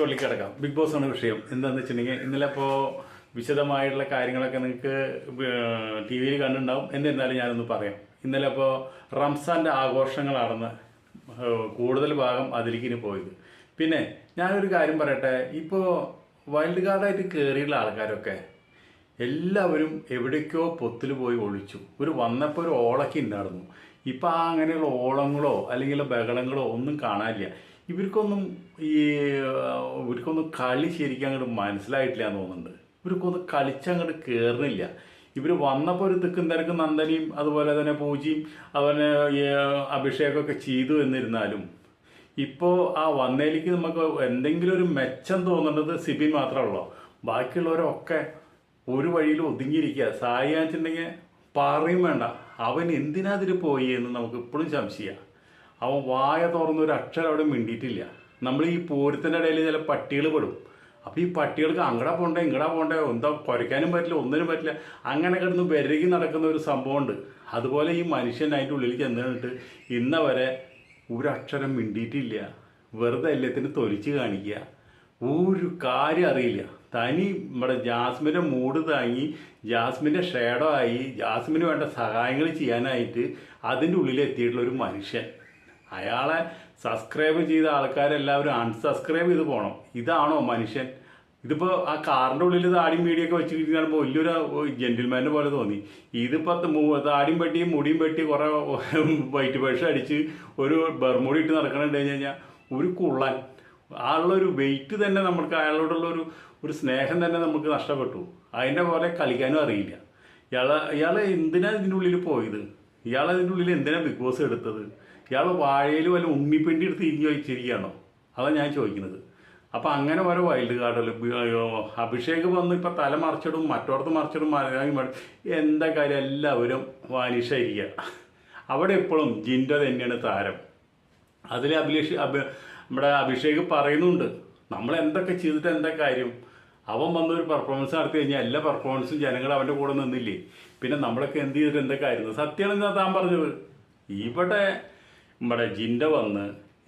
തൊള്ളിക്കിടക്കാം big boss ആണ് വിഷയം. എന്താന്ന് വെച്ചിട്ടുണ്ടെങ്കിൽ ഇന്നലെ ഇപ്പോൾ വിശദമായിട്ടുള്ള കാര്യങ്ങളൊക്കെ നിങ്ങൾക്ക് ടി വിയിൽ കണ്ടിട്ടുണ്ടാവും. എന്നിരുന്നാലും ഞാനൊന്ന് പറയാം. ഇന്നലെ ഇപ്പോൾ റംസാന്റെ ആഘോഷങ്ങളാണെന്ന് കൂടുതൽ ഭാഗം അതിലേക്ക് ഇനി പോയത്. പിന്നെ ഞാനൊരു കാര്യം പറയട്ടെ. ഇപ്പോ വൈൽഡ് കാർഡായിട്ട് കയറിയുള്ള ആൾക്കാരൊക്കെ എല്ലാവരും എവിടേക്കോ പൊത്തിൽ പോയി ഒളിച്ചു. ഒരു വന്നപ്പോൾ ഒരു ഓളൊക്കെ ഉണ്ടായിരുന്നു ഇപ്പം അങ്ങനെയുള്ള ഓളങ്ങളോ അല്ലെങ്കിൽ ബഹളങ്ങളോ ഒന്നും കാണാനില്ല. ഇവർക്കൊന്നും ഈ ഇവർക്കൊന്നും കളി ശരിക്കും അങ്ങോട്ട് മനസ്സിലായിട്ടില്ല എന്ന് തോന്നുന്നുണ്ട്. ഇവർക്കൊന്നും കളിച്ചങ്ങോട്ട് കയറുന്നില്ല ഇവർ വന്നപ്പോൾ ഒരു തിക്കും തിരക്കും നന്ദനിയും അതുപോലെ തന്നെ പൂജയും ഈ അഭിഷേകമൊക്കെ ചെയ്തു എന്നിരുന്നാലും ഇപ്പോൾ ആ വന്നതിലേക്ക് നമുക്ക് എന്തെങ്കിലും ഒരു മെച്ചം തോന്നുന്നത് സിബിൻ മാത്രമല്ലോ. ബാക്കിയുള്ളവരൊക്കെ ഒരു വഴിയിൽ ഒതുങ്ങിയിരിക്കുക. സായി വെച്ചിട്ടുണ്ടെങ്കിൽ പറയും വേണ്ട. അവൻ എന്തിനാതിൽ പോയി എന്ന് നമുക്ക് ഇപ്പോഴും സംശയമാണ് അവൻ വായ തുറന്ന ഒരു അക്ഷരം അവിടെ മിണ്ടിയിട്ടില്ല. നമ്മൾ ഈ പൂരത്തിന്റെ ഇടയിൽ ചില പട്ടികൾ പെടും. അപ്പോൾ ഈ പട്ടികൾക്ക് അങ്ങടെ പോണ്ടേ ഇങ്ങടെ പോണ്ടേ എന്താ കുറയ്ക്കാനും പറ്റില്ല ഒന്നിനും പറ്റില്ല. അങ്ങനെ കിടന്ന് വിരകി നടക്കുന്ന ഒരു സംഭവമുണ്ട്. അതുപോലെ ഈ മനുഷ്യൻ അതിന്റെ ഉള്ളിൽ ചെന്നിട്ട് ഇന്ന വരെ ഒരക്ഷരം മിണ്ടിയിട്ടില്ല. വെറുതെ എല്ലാത്തിന് തൊലിച്ച് കാണിക്കുക. ഒരു കാര്യം അറിയില്ല. തനി നമ്മുടെ ജാസ്മിന്റെ മൂഡ് താങ്ങി ജാസ്മിന്റെ ഷേഡോ ആയി ജാസ്മിന് വേണ്ട സഹായങ്ങൾ ചെയ്യാനായിട്ട് അതിന്റെ ഉള്ളിൽ എത്തിയിട്ടുള്ള ഒരു മനുഷ്യൻ. അയാളെ സബ്സ്ക്രൈബ് ചെയ്ത ആൾക്കാരെല്ലാവരും അൺസബ്സ്ക്രൈബ് ചെയ്ത് പോകണം ഇതാണോ മനുഷ്യൻ? ഇതിപ്പോൾ ആ കാറിന്റെ ഉള്ളിൽ താടിയും പേടിയൊക്കെ വെച്ച് കാണുമ്പോൾ വലിയൊരു ജെന്റിൽമാനെ പോലെ തോന്നി. ഇതിപ്പോൾ താടിയും പെട്ടിയും മുടിയും പെട്ടി കുറേ വൈറ്റ് പേഴ്സ് അടിച്ച് ഒരു ബർമുടി ഇട്ട് നടക്കണുണ്ട് കഴിഞ്ഞ് കഴിഞ്ഞാൽ ഒരു കുള്ളൻ. ആളുള്ളൊരു വെയിറ്റ് തന്നെ നമുക്ക് അയാളോടുള്ള ഒരു ഒരു സ്നേഹം തന്നെ നമുക്ക് നഷ്ടപ്പെട്ടു. അതിന്റെ പോലെ കളിക്കാനും അറിയില്ല. ഇയാൾ ഇയാൾ എന്തിനാണ് ഇതിന്റെ ഉള്ളിൽ പോയത്? ഇയാൾ അതിന്റെ ഉള്ളിൽ എന്തിനാണ് ബിഗ് ബോസ് എടുത്തത്? ഇയാൾ വാഴയിൽ വല്ല ഉമ്മിപ്പിണ്ടി എടുത്ത് ഇരിഞ്ഞു വെച്ചിരിക്കുകയാണോ? അതാണ് ഞാൻ ചോദിക്കുന്നത്. അപ്പം അങ്ങനെ ഓരോ വൈൽഡ് കാർഡിൽ അഭിഷേക് വന്ന് ഇപ്പം തല മറിച്ചിടും മറ്റോടത്ത് മറിച്ചിടും എന്താ കാര്യം? എല്ലാവരും വാനിഷായിരിക്കുക. അവിടെ എപ്പോഴും ജിൻഡോ തന്നെയാണ് താരം. അതിൽ അഭിലേഷ് അഭി നമ്മുടെ അഭിഷേക് പറയുന്നുണ്ട് നമ്മൾ എന്തൊക്കെ ചെയ്തിട്ട് എന്താ കാര്യം? അവൻ വന്നൊരു പെർഫോമൻസ് നടത്തി കഴിഞ്ഞാൽ എല്ലാ പെർഫോമൻസും ജനങ്ങൾ അവന്റെ കൂടെ നിന്നില്ലേ? പിന്നെ നമ്മളൊക്കെ എന്ത് ചെയ്തിട്ട് എന്തൊക്കെ ആയിരുന്നു സത്യമാണ് താൻ പറഞ്ഞത്. ഇവിടെ നമ്മുടെ ജിൻഡ വന്ന്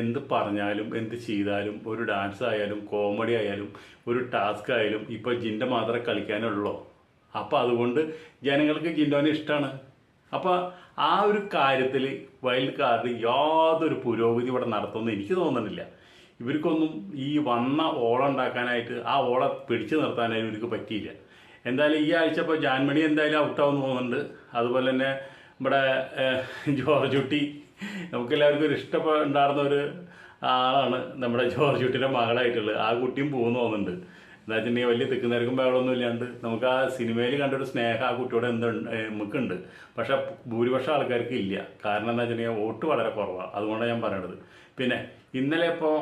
എന്ത് പറഞ്ഞാലും എന്ത് ചെയ്താലും ഒരു ഡാൻസ് ആയാലും കോമഡി ആയാലും ഒരു ടാസ്ക് ആയാലും ഇപ്പോൾ ജിന്റെ മാത്രമേ കളിക്കാനുള്ളൂ. അപ്പോൾ അതുകൊണ്ട് ജനങ്ങൾക്ക് ജിൻഡോനെ ഇഷ്ടമാണ് അപ്പോൾ ആ ഒരു കാര്യത്തിൽ വൈൽഡ് കാർഡ് യാതൊരു പുരോഗതി ഇവിടെ നടത്തുമെന്ന് എനിക്ക് തോന്നുന്നില്ല. ഇവർക്കൊന്നും ഈ വന്ന ഓളം ഉണ്ടാക്കാനായിട്ട് ആ ഓള പിടിച്ചു നിർത്താനായിട്ട് ഇവർക്ക് പറ്റിയില്ല. എന്തായാലും ഈ ആഴ്ച ഇപ്പോൾ ജാൻമണി എന്തായാലും ഔട്ടാവുമെന്ന് തോന്നുന്നുണ്ട്. അതുപോലെ തന്നെ നമ്മുടെ ഏഹ്, ജോർജ് കുട്ടി നമുക്കെല്ലാവർക്കും ഒരു ഇഷ്ടപ്പെട്ടുണ്ടായിരുന്ന ഒരു ആളാണ് നമ്മുടെ ജോർജ് കുട്ടിയുടെ മകളായിട്ടുള്ളത്. ആ കുട്ടിയും പോകുന്നു തോന്നുന്നുണ്ട്. എന്താ വെച്ചിട്ടുണ്ടെങ്കിൽ വലിയ തിക്കുന്നിരക്കും ബഹളമൊന്നും ഇല്ലാണ്ട് നമുക്ക് ആ സിനിമയിൽ കണ്ടൊരു സ്നേഹം ആ കുട്ടിയോട് എന്തുണ്ട് നമുക്കുണ്ട്. പക്ഷെ ഭൂരിപക്ഷം ആൾക്കാർക്ക് ഇല്ല. കാരണം എന്താ വെച്ചിട്ടുണ്ടെങ്കിൽ വോട്ട് വളരെ കുറവാണ് അതുകൊണ്ടാണ് ഞാൻ പറയണത്. പിന്നെ ഇന്നലെ ഇപ്പോൾ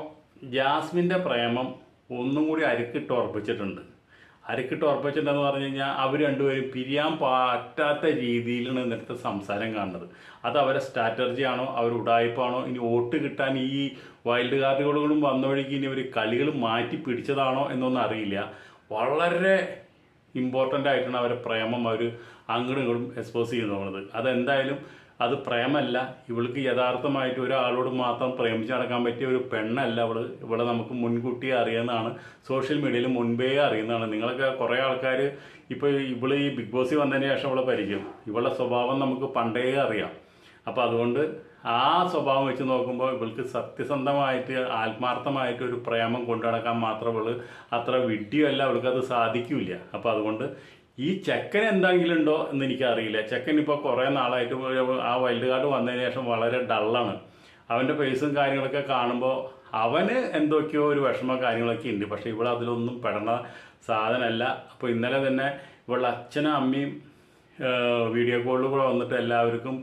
ജാസ്മിന്റെ പ്രേമം ഒന്നും കൂടി അരക്കിട്ട് ഉറപ്പിച്ചിട്ടുണ്ട്. അരക്കിട്ട് ഉറപ്പിച്ചിട്ടുണ്ടെന്ന് പറഞ്ഞു കഴിഞ്ഞാൽ അവർ രണ്ടുപേരും പിരിയാൻ പറ്റാത്ത രീതിയിലാണ് ഇന്നത്തെ സംസാരം കാണുന്നത്. അത് അവരെ സ്ട്രാറ്റജി ആണോ അവർ ഉടായ്പാണോ ഇനി വോട്ട് കിട്ടാൻ ഈ വൈൽഡ് കാർഡുകളും വന്ന വഴിക്ക് ഇനി അവർ കളികൾ മാറ്റി പിടിച്ചതാണോ എന്നൊന്നും അറിയില്ല. വളരെ ഇമ്പോർട്ടന്റ് ആയിട്ടാണ് അവരെ പ്രേമം അവർ അങ്ങോട്ടും എക്സ്പോസ് ചെയ്യുന്നത്. അതെന്തായാലും അത് പ്രേമല്ല. ഇവൾക്ക് യഥാർത്ഥമായിട്ട് ഒരാളോട് മാത്രം പ്രേമിച്ച് നടക്കാൻ പറ്റിയ ഒരു പെണ്ണല്ല അവൾ ഇവളെ നമുക്ക് മുൻകൂട്ടി അറിയുന്നതാണ്. സോഷ്യൽ മീഡിയയിൽ മുൻപേ അറിയുന്നതാണ്. നിങ്ങളൊക്കെ കുറേ ആൾക്കാർ ഇപ്പോൾ ഇവൾ ഈ ബിഗ് ബോസിൽ വന്നതിന് ശേഷം അവളെ പരിചയം. ഇവളുടെ സ്വഭാവം നമുക്ക് പണ്ടേ അറിയാം. അപ്പോൾ അതുകൊണ്ട് ആ സ്വഭാവം വെച്ച് നോക്കുമ്പോൾ ഇവൾക്ക് സത്യസന്ധമായിട്ട് ആത്മാർത്ഥമായിട്ട് ഒരു പ്രേമം കൊണ്ടു നടക്കാൻ മാത്രം ഉള്ളൂ അത്ര വിഡ്ഢിയല്ല. അവൾക്ക് അത് സാധിക്കില്ല. അപ്പോൾ അതുകൊണ്ട് ഈ ചെക്കൻ എന്തെങ്കിലും ഉണ്ടോ എന്ന് എനിക്കറിയില്ല. ചെക്കൻ ഇപ്പോൾ കുറേ നാളായിട്ട് ആ വൈൽഡ് കാർഡ് വന്നതിന് ശേഷം വളരെ ഡള്ളാണ് അവന്റെ ഫേസും കാര്യങ്ങളൊക്കെ കാണുമ്പോൾ അവന് എന്തൊക്കെയോ ഒരു വിഷമ കാര്യങ്ങളൊക്കെ ഉണ്ട്. പക്ഷേ ഇവിടെ അതിലൊന്നും പെടണ സാധനമല്ല. അപ്പോൾ ഇന്നലെ തന്നെ ഇവളുടെ അച്ഛനും അമ്മയും വീഡിയോ കോളിൽ കൂടെ വന്നിട്ട് എല്ലാവർക്കും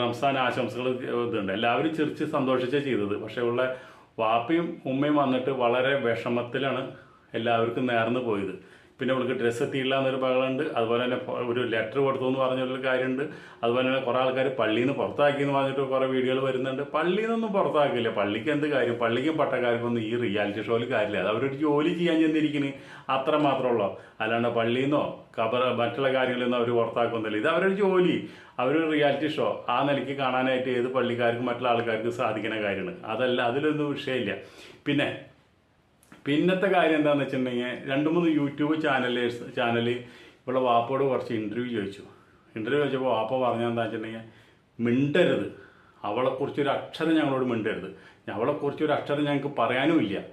റംസാൻ ആശംസകൾ ഇതുണ്ട്. എല്ലാവരും ചിരിച്ച് സന്തോഷിച്ചേ ചെയ്തത്. പക്ഷേ ഉള്ള വാപ്പയും ഉമ്മയും വന്നിട്ട് വളരെ വിഷമത്തിലാണ് എല്ലാവർക്കും നേർന്ന് പോയത്. പിന്നെ അവൾക്ക് ഡ്രസ്സ് എത്തിയില്ല എന്നൊരു ബഹളമുണ്ട്. അതുപോലെ തന്നെ ഒരു ലെറ്റർ കൊടുത്തു എന്ന് പറഞ്ഞൊരു കാര്യമുണ്ട്. അതുപോലെ തന്നെ കുറേ ആൾക്കാർ പള്ളിയിൽ നിന്ന് പുറത്താക്കി എന്ന് പറഞ്ഞിട്ട് കുറേ വീഡിയോകൾ വരുന്നുണ്ട്. പള്ളിയിൽ നിന്നൊന്നും പുറത്താക്കില്ല. പള്ളിക്ക് എന്ത് കാര്യം? പള്ളിക്കും പട്ടക്കാർക്കൊന്നും ഈ റിയാലിറ്റി ഷോയിൽ കാര്യമില്ല. അത് അവരൊരു ജോലി ചെയ്യാൻ ചെന്നിരിക്കുന്നു അത്ര മാത്രമുള്ളൂ അല്ലാണ്ട് പള്ളിയിൽ നിന്നോ കബർ മറ്റുള്ള കാര്യങ്ങളിൽ നിന്നോ അവർ പുറത്താക്കുന്നില്ല. ഇത് അവരൊരു ജോലി. അവരൊരു റിയാലിറ്റി ഷോ ആ നിലയ്ക്ക് കാണാനായിട്ട് ഏത് പള്ളിക്കാർക്കും മറ്റുള്ള ആൾക്കാർക്കും സാധിക്കുന്ന കാര്യമാണ്. അതല്ല അതിലൊന്നും വിഷയമില്ല. പിന്നെ പിന്നത്തെ കാര്യം എന്താണെന്ന് വെച്ചിട്ടുണ്ടെങ്കിൽ രണ്ട് മൂന്ന് യൂട്യൂബ് ചാനലേഴ്സ് ചാനൽ ഇവിടെ വാപ്പോട് കുറച്ച് ഇന്റർവ്യൂ ചോദിച്ചു. ഇന്റർവ്യൂ ചോദിച്ചപ്പോൾ വാപ്പ പറഞ്ഞത് എന്താ വെച്ചിട്ടുണ്ടെങ്കിൽ മിണ്ടരുത്. അവളെക്കുറിച്ച് ഒരു അക്ഷരം ഞങ്ങളോട് മിണ്ടരുത്. അവളെക്കുറിച്ച് ഒരു അക്ഷരം ഞങ്ങൾക്ക് പറയാനും ഇല്ല.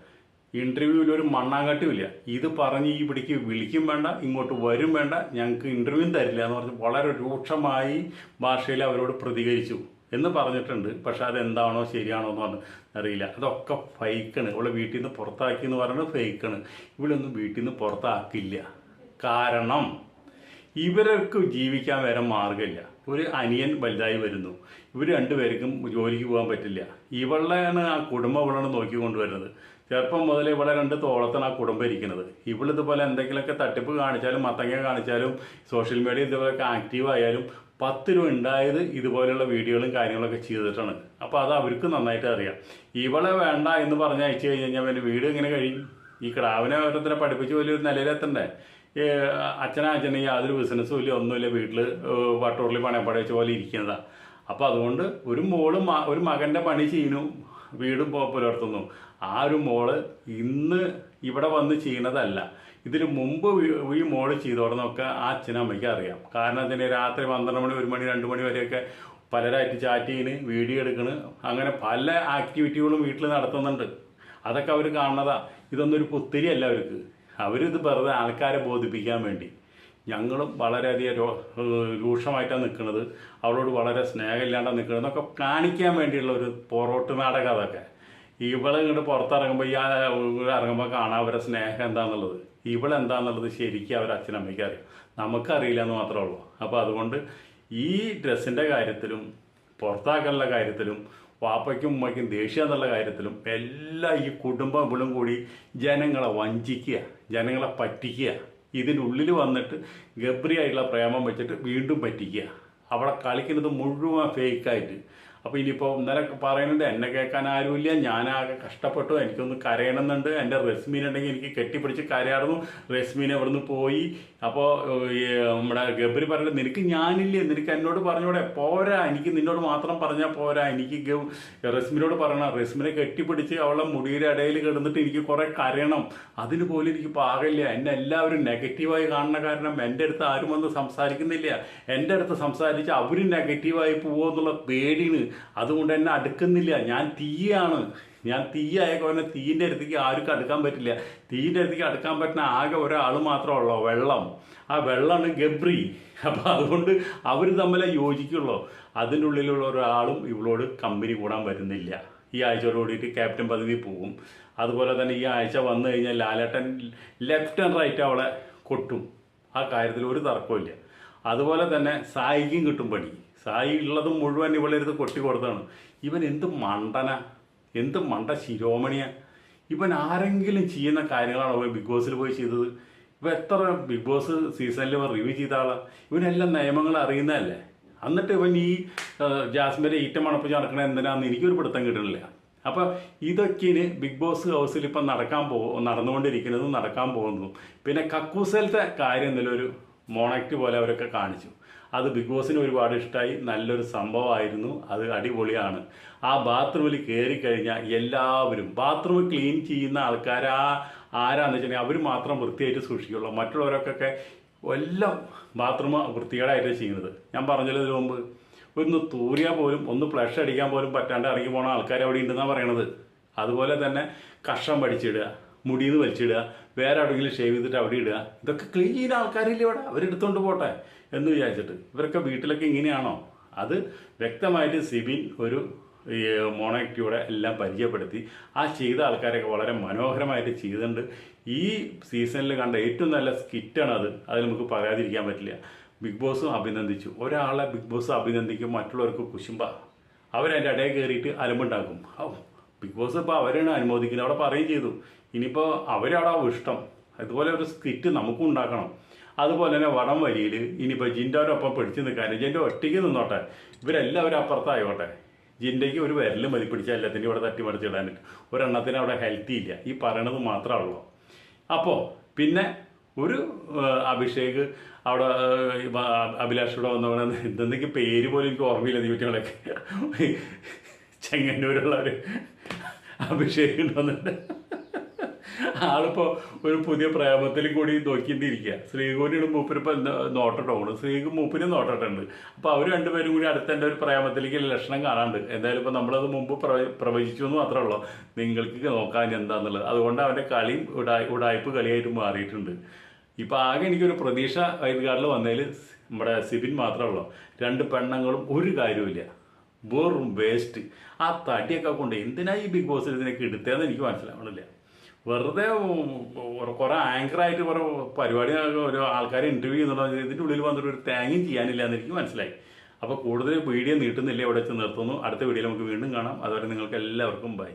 ഇന്റർവ്യൂവിൽ ഒരു മണ്ണാങ്കട്ടും ഇല്ല. ഇത് പറഞ്ഞ് ഈ പിടിക്ക് വിളിക്കും വേണ്ട ഇങ്ങോട്ട് വരും വേണ്ട ഞങ്ങൾക്ക് ഇന്റർവ്യൂ തരില്ല എന്ന് പറഞ്ഞ് വളരെ രൂക്ഷമായി ഭാഷയിൽ അവരോട് പ്രതികരിച്ചു. എന്ന് പറഞ്ഞിട്ടുണ്ട്. പക്ഷെ അതെന്താണോ ശരിയാണോ എന്ന് പറഞ്ഞ് അറിയില്ല. അതൊക്കെ ഫൈക്കാണ്. ഇവിടെ വീട്ടിൽ നിന്ന് പുറത്താക്കി എന്ന് പറയുന്നത് ഫേക്കാണ്. ഇവിടെയൊന്നും വീട്ടിൽ നിന്ന് പുറത്താക്കില്ല. കാരണം ഇവർക്ക് ജീവിക്കാൻ വേറെ മാർഗമില്ല ഒരു അനിയൻ വലുതായി വരുന്നു. ഇവർ രണ്ടുപേർക്കും ജോലിക്ക് പോകാൻ പറ്റില്ല. ഇവളെയാണ് ആ കുടുംബം ഇവളാണ് നോക്കിക്കൊണ്ടുവരുന്നത്. ചെറുപ്പം മുതൽ ഇവിടെ രണ്ട് തോളത്താണ് ആ കുടുംബം ഇരിക്കുന്നത്. ഇവളിതുപോലെ എന്തെങ്കിലുമൊക്കെ തട്ടിപ്പ് കാണിച്ചാലും മത്തങ്ങ കാണിച്ചാലും സോഷ്യൽ മീഡിയ ഇതുപോലൊക്കെ ആക്റ്റീവ് ആയാലും പത്ത് രൂപ ഉണ്ടായത് ഇതുപോലെയുള്ള വീഡിയോകളും കാര്യങ്ങളൊക്കെ ചെയ്തിട്ടാണ്. അപ്പോൾ അത് അവർക്ക് നന്നായിട്ട് അറിയാം. ഇവളെ വേണ്ട എന്ന് പറഞ്ഞ് അയച്ചു കഴിഞ്ഞ് കഴിഞ്ഞാൽ പിന്നെ വീട് ഇങ്ങനെ കഴിയും? ഈ കിടാവിനെ ഓരോരുത്തരെ പഠിപ്പിച്ച് വലിയൊരു നിലയിലെത്തണ്ടേ അച്ഛനാ അച്ഛനെ യാതൊരു ബിസിനസ്സും ഇല്ല ഒന്നുമില്ല. വീട്ടിൽ വട്ടൂറിൽ പണി വെച്ച പോലെ ഇരിക്കുന്നതാണ് അപ്പോൾ അതുകൊണ്ട് ഒരു മോൾ ഒരു മകന്റെ പണി ചെയ്യുന്നു. വീടും പുലർത്തുന്നു. ആ ഒരു മോൾ ഇന്ന് ഇവിടെ വന്ന് ചെയ്യുന്നതല്ല. ഇതിന് മുമ്പ് ഈ- മോൾ ചെയ്തോടന്നൊക്കെ ആ അച്ഛനും അമ്മയ്ക്ക് അറിയാം. കാരണം അതിന് രാത്രി പന്ത്രണ്ട് മണി ഒരു മണി രണ്ട് മണി വരെയൊക്കെ പലരായിട്ട് ചാറ്റ് ചെയ്യണ് വീഡിയോ എടുക്കണ്. അങ്ങനെ പല ആക്ടിവിറ്റികളും വീട്ടിൽ നടത്തുന്നുണ്ട്. അതൊക്കെ അവർ കാണുന്നതാ. ഇതൊന്നും ഒരു പുത്തിരിയല്ല അവർക്ക്. അവരിത് വെറുതെ ആൾക്കാരെ ബോധിപ്പിക്കാൻ വേണ്ടി. ഞങ്ങളും വളരെയധികം രോ രൂക്ഷമായിട്ടാണ് നിൽക്കുന്നത് അവളോട് വളരെ സ്നേഹമില്ലാണ്ടാണ് നിൽക്കുന്നത് എന്നൊക്കെ കാണിക്കാൻ വേണ്ടിയുള്ള ഒരു പൊറോട്ട് നാടകം അതൊക്കെ. ഇവളെ ഇങ്ങോട്ട് പുറത്തിറങ്ങുമ്പോൾ ഈ ഇറങ്ങുമ്പോൾ കാണാൻ അവരുടെ സ്നേഹം എന്താണെന്നുള്ളത് ഇവളെന്താന്നുള്ളത് ശരിക്കും അവരുടെ അച്ഛനമ്മയ്ക്ക് അറിയാം. നമുക്കറിയില്ല എന്ന് മാത്രമേ ഉള്ളൂ. അപ്പോൾ അതുകൊണ്ട് ഈ ഡ്രസ്സിന്റെ കാര്യത്തിലും പുറത്താക്കാനുള്ള കാര്യത്തിലും വാപ്പയ്ക്കും ഉമ്മയ്ക്കും ദേഷ്യം എന്നുള്ള കാര്യത്തിലും എല്ലാ ഈ കുടുംബം ഇവളും കൂടി ജനങ്ങളെ വഞ്ചിക്കുക ജനങ്ങളെ പറ്റിക്കുക. ഇതിന്റെ ഇതിനുള്ളിൽ വന്നിട്ട് ഗബ്രിയായിട്ടുള്ള പ്രേമം വെച്ചിട്ട് വീണ്ടും പറ്റിക്കുക. അവിടെ കളിക്കുന്നത് മുഴുവൻ ഫേക്കായിട്ട് അപ്പോൾ ഇനിയിപ്പോൾ ഇന്നലെ പറയുന്നുണ്ട് എന്നെ കേൾക്കാൻ ആരുമില്ല ഞാൻ ആകെ കഷ്ടപ്പെട്ടു എനിക്കൊന്ന് കരയണമെന്നുണ്ട്. എന്റെ റെസ്മീൻ ഉണ്ടെങ്കിൽ എനിക്ക് കെട്ടിപ്പിടിച്ച് കരയായിരുന്നു റെസ്മീൻ ഇവിടുന്ന് പോയി? അപ്പോൾ നമ്മുടെ ഗബ്രി പറഞ്ഞു നിനക്ക് ഞാനില്ലേ? നിനക്ക് എന്നോട് പറഞ്ഞോടെ? പോരാ. എനിക്ക് നിന്നോട് മാത്രം പറഞ്ഞാൽ പോരാ. എനിക്ക് റെസ്മിനോട് പറയണം. റെസ്മിനെ കെട്ടിപ്പിടിച്ച് അവളെ മുടിയുടെ ഇടയിൽ കിടന്നിട്ട് എനിക്ക് കുറേ കരയണം. അതിന് പോലും എനിക്ക് പാകില്ല എന്നെ എല്ലാവരും നെഗറ്റീവായി കാണുന്ന കാരണം എന്റെ അടുത്ത് ആരും വന്ന് സംസാരിക്കുന്നില്ല. എന്റെ അടുത്ത് സംസാരിച്ച് അവരും നെഗറ്റീവായി പോവോ എന്നുള്ള പേടിയാണ് അതുകൊണ്ട് എന്നെ അടുക്കുന്നില്ല. ഞാൻ തീയാണ്. ഞാൻ തീയായ കാരണം തീയിന്റെ അടുത്തേക്ക് ആർക്കും അടുക്കാൻ പറ്റില്ല. തീയിന്റെ അടുത്തേക്ക് അടുക്കാൻ പറ്റുന്ന ആകെ ഒരാൾ മാത്രമേ ഉള്ളൂ വെള്ളം. ആ വെള്ളമാണ് ഗബ്രി. അപ്പം അതുകൊണ്ട് അവർ തമ്മിലെ യോജിക്കുള്ളൂ. അതിനുള്ളിലുള്ള ഒരാളും ഇവളോട് കമ്പനി കൂടാൻ വരുന്നില്ല. ഈ ആഴ്ചയോട് കൂടിയിട്ട് ക്യാപ്റ്റൻ പദവി പോകും അതുപോലെ തന്നെ ഈ ആഴ്ച വന്നു കഴിഞ്ഞാൽ ലാലേട്ടൻ ലെഫ്റ്റ് ആൻഡ് റൈറ്റ് അവളെ കൊട്ടും. ആ കാര്യത്തിൽ ഒരു തർക്കമില്ല അതുപോലെ തന്നെ സായിക്കും കിട്ടും പണി. സായി ഉള്ളതും മുഴുവൻ ഇവളെടുത്ത് കൊട്ടി കൊടുത്താണ്. ഇവൻ എന്ത് മണ്ടന? എന്ത് മണ്ട ശിരോമണിയ? ഇവൻ ആരെങ്കിലും ചെയ്യുന്ന കാര്യങ്ങളാണ് അവൻ ബിഗ് ബോസിൽ പോയി ചെയ്തത്? ഇവ എത്ര ബിഗ് ബോസ് സീസണിൽ ഇവൻ റിവ്യൂ ചെയ്ത ആളാ? ഇവനെല്ലാം നിയമങ്ങൾ അറിയുന്നതല്ലേ? എന്നിട്ട് ഇവൻ ഈ ജാസ്മിന്റെ ഈറ്റം മണപ്പിച്ച് നടക്കണ എന്തിനാന്ന് എനിക്കൊരു പിടുത്തം കിട്ടണില്ല. ഇതൊക്കെ ഇതൊക്കെയാണ് ബിഗ് ബോസ് ഹൗസിൽ ഇപ്പം നടക്കാൻ പോ നടന്നുകൊണ്ടിരിക്കുന്നതും നടക്കാൻ പോകുന്നതും. പിന്നെ കക്കൂസലത്തെ കാര്യം എന്തെങ്കിലും ഒരു മോണക്റ്റ് പോലെ അവരൊക്കെ കാണിച്ചു. അത് ബിഗ് ബോസിന് ഒരുപാട് ഇഷ്ടമായി നല്ലൊരു സംഭവമായിരുന്നു. അത് അടിപൊളിയാണ്. ആ ബാത്റൂമിൽ കയറി കഴിഞ്ഞാൽ എല്ലാവരും ബാത്റൂം ക്ലീൻ ചെയ്യുന്ന ആൾക്കാർ ആ ആരാന്ന് വെച്ചിട്ടുണ്ടെങ്കിൽ അവർ മാത്രം വൃത്തിയായിട്ട് സൂക്ഷിക്കുള്ളൂ. മറ്റുള്ളവരൊക്കെ എല്ലാം ബാത്റൂം വൃത്തികേടായിട്ട് ചെയ്യുന്നത്. ഞാൻ പറഞ്ഞല്ലോ ഇതിനു മുമ്പ്. ഒന്ന് തൂറിയാൽ പോലും ഒന്ന് ഫ്ലഷ് അടിക്കാൻ പോലും പറ്റാണ്ട് ഇറങ്ങി പോണ ആൾക്കാർ അവിടെ ഉണ്ടെന്നാണ് പറയണത്. അതുപോലെ തന്നെ കഷം പഠിച്ചിടുക മുടിയിൽ നിന്ന് വലിച്ചിടുക വേറെ എവിടെയെങ്കിലും ഷേവ് ചെയ്തിട്ട് അവിടെ ഇടുക. ഇതൊക്കെ ക്ലീൻ ചെയ്യുന്ന ആൾക്കാരില്ല ഇവിടെ? അവരെടുത്തോണ്ട് പോട്ടെ എന്ന് വിചാരിച്ചിട്ട്. ഇവരൊക്കെ വീട്ടിലൊക്കെ ഇങ്ങനെയാണോ? അത് വ്യക്തമായിട്ട് സിബിൻ ഒരു ഈ മോണാക്ടിയോടെ എല്ലാം പരിചയപ്പെടുത്തി. ആ ചെയ്ത ആൾക്കാരൊക്കെ വളരെ മനോഹരമായിട്ട് ചെയ്തിട്ടുണ്ട്. ഈ സീസണിൽ കണ്ട ഏറ്റവും നല്ല സ്കിറ്റാണ് അത്. അത് നമുക്ക് പറയാതിരിക്കാൻ പറ്റില്ല. ബിഗ് ബോസും അഭിനന്ദിച്ചു. ഒരാളെ ബിഗ് ബോസ് അഭിനന്ദിക്കും മറ്റുള്ളവർക്ക് കുശുമ്പ. അവരതിന്റെ ഇടയിൽ കയറിയിട്ട് അലമ്പുണ്ടാക്കും. ബിഗ് ബോസ് ഇപ്പോൾ അവരാണ് അനുമോദിക്കുന്നത്. അവിടെ പറയുകയും ചെയ്തു. ഇനിയിപ്പോൾ അവരവിടെ ഇഷ്ടം. അതുപോലെ ഒരു സ്കിറ്റ് നമുക്കും ഉണ്ടാക്കണം. അതുപോലെ തന്നെ വടം വരിയിൽ ഇനിയിപ്പോൾ ജിൻഡോരൊപ്പം പിടിച്ചു നിൽക്കാൻ ജിന്റെ ഒറ്റയ്ക്ക് നിന്നോട്ടെ. ഇവരെല്ലാവരും അപ്പുറത്തായിക്കോട്ടെ ജിന്റെക്ക് ഒരു വിരൽ മതി പിടിച്ചാൽ എല്ലാത്തിനും ഇവിടെ തട്ടി മറിച്ചിടാനായിട്ട് ഒരെണ്ണത്തിന് അവിടെ ഹെൽത്തി ഇല്ല. ഈ പറയണത് മാത്രമേ ഉള്ളൂ അപ്പോൾ പിന്നെ ഒരു അഭിഷേക് അവിടെ അഭിലാഷ് ഇവിടെ വന്നവിടെ എന്തെന്തൊക്കെ പേര് പോലും എനിക്ക് ഓർമ്മയില്ല ദീപങ്ങളൊക്കെ ചെങ്ങന്നൂരുള്ളവർ അഭിഷേക് വന്നിട്ട് ആളിപ്പോ ഒരു പുതിയ പ്രേമത്തിൽ കൂടി നോക്കിയിരിക്കുക ശ്രീകോനിയുടെ മൂപ്പരിപ്പോ നോട്ടോണ് ശ്രീകു മൂപ്പിന് നോട്ടട്ടുണ്ട്. അപ്പോൾ അവർ രണ്ടുപേരും കൂടി അടുത്ത ഒരു പ്രേമത്തിലേക്ക് ലക്ഷണം കാണാണ്ട് എന്തായാലും ഇപ്പൊ നമ്മളത് മുമ്പ് പ്രവ- പ്രവചിച്ചു എന്ന് മാത്രമേ ഉള്ളൂ. നിങ്ങൾക്ക് നോക്കാൻ എന്താന്നുള്ളത്. അതുകൊണ്ട് അവന്റെ കളി ഉടാ ഉടായ്പ് കളിയായിട്ട് മാറിയിട്ടുണ്ട്. ഇപ്പൊ ആകെ എനിക്കൊരു പ്രതീക്ഷ വൈദ്യുകാരിൽ വന്നതിൽ നമ്മുടെ സിബിൻ മാത്രമേ ഉള്ളൂ. രണ്ട് പെണ്ണങ്ങളും ഒരു കാര്യവുമില്ല. വെറും വേസ്റ്റ് ആ തടിയൊക്കെ കൊണ്ട് എന്തിനാ ഈ ബിഗ് ബോസിൽ ഇതിനൊക്കെ എടുത്തതെന്ന് എനിക്ക് മനസ്സിലാവണില്ല. വെറുതെ കുറെ ആങ്കറായിട്ട് കുറെ പരിപാടി ഒരു ആൾക്കാരെ ഇന്റർവ്യൂ ചെയ്യുന്നുണ്ടോ ഇതിന്റെ ഉള്ളിൽ വന്നിട്ട് ഒരു തേങ്ങയും ചെയ്യാനില്ല എന്ന് എനിക്ക് മനസ്സിലായി. അപ്പോൾ കൂടുതൽ വീഡിയോ നീട്ടുന്നില്ല ഇവിടെ വെച്ച് നിർത്തുന്നു. അടുത്ത വീഡിയോയിൽ നമുക്ക് വീണ്ടും കാണാം. അതുവരെ നിങ്ങൾക്ക് എല്ലാവർക്കും ബൈ